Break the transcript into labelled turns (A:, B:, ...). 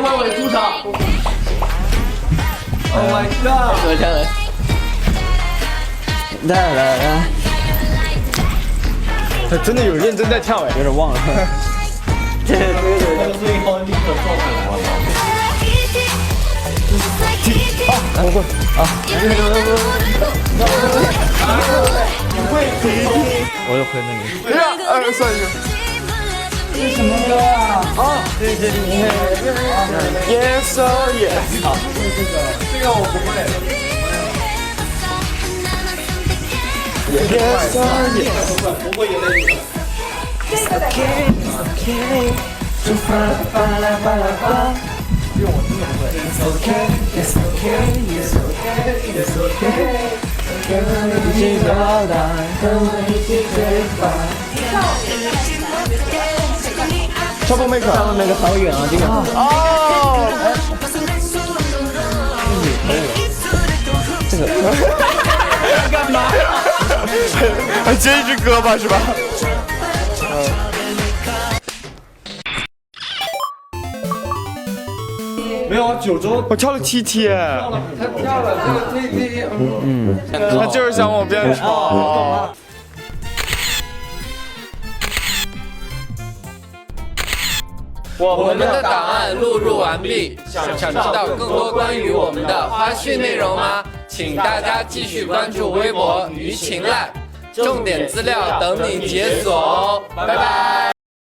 A: 关伟出场。Oh my god！
B: 合唱人。啦啦啦，
C: 他真的有认真在跳哎，
B: 有点忘了。对对对对。
A: 那个。最后立刻做出来了。
C: 我会。啊，
B: 我又亏了你。
C: 一二三一。
B: 这是什么歌啊？哦，对对对。
C: Yes oh yes。好，
A: 这个我不会。
C: Yes oh yes。
A: 不会有那个。
C: Trouble maker。
B: 他们那个好远啊，这个。
C: 哦。
B: 这个。干嘛？
C: 还接一句歌吧，是吧？
A: 没有啊，九州
C: 我跳了 T T，
A: 他跳了这个 T T，嗯，
C: 他就是想往边闯。
D: 我们的档案录入完毕，想知道更多关于我们的花絮内容吗？请大家继续关注微博舆情烂，重点资料等你解锁哦，拜拜。